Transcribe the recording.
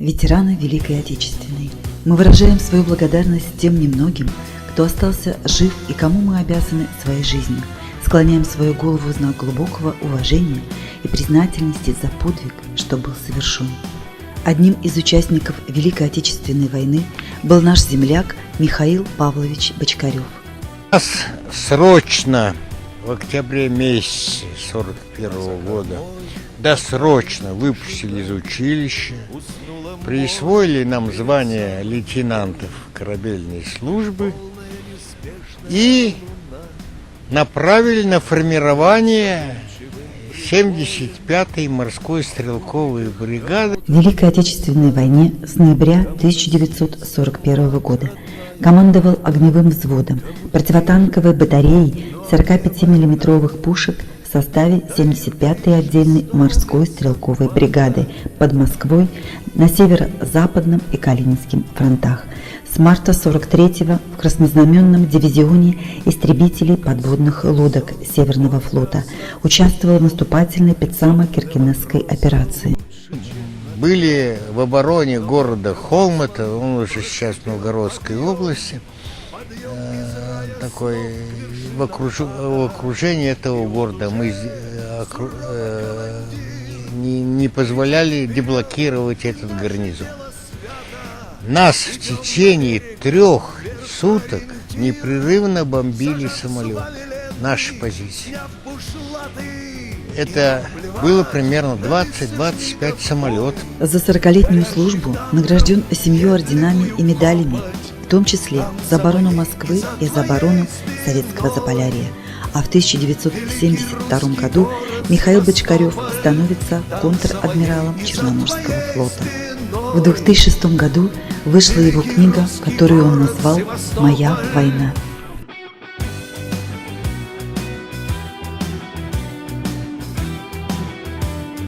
ветераны Великой Отечественной. Мы выражаем свою благодарность тем немногим, кто остался жив и кому мы обязаны своей жизнью. Склоняем свою голову в знак глубокого уважения и признательности за подвиг, что был совершен. Одним из участников Великой Отечественной войны был наш земляк Михаил Павлович Бочкарев. Нас срочно в октябре месяце 41 года досрочно выпустили из училища, присвоили нам звание лейтенантов корабельной службы и направили на формирование 75-й морской стрелковой бригады. В Великой Отечественной войне с ноября 1941 года командовал огневым взводом противотанковой батареей 45 миллиметровых пушек в составе 75-й отдельной морской стрелковой бригады под Москвой на северо-западном и Калининском фронтах. С марта 43-го в краснознаменном дивизионе истребителей подводных лодок Северного флота участвовал в наступательной Пицама-Киркинесской операции. Были в обороне города Холмата, он уже сейчас в Новгородской области, э, такой в, окруж... в окружении этого города мы э, окру... э, не, не позволяли деблокировать этот гарнизон. Нас в течение трех суток непрерывно бомбили самолеты, наши позиции. Это было примерно 20-25 самолетов. За 40-летнюю службу награжден семью орденами и медалями, том числе за оборону Москвы и за оборону Советского Заполярья. А в 1972 году Михаил Бочкарев становится контр-адмиралом Черноморского флота. В 2006 году вышла его книга, которую он назвал «Моя война».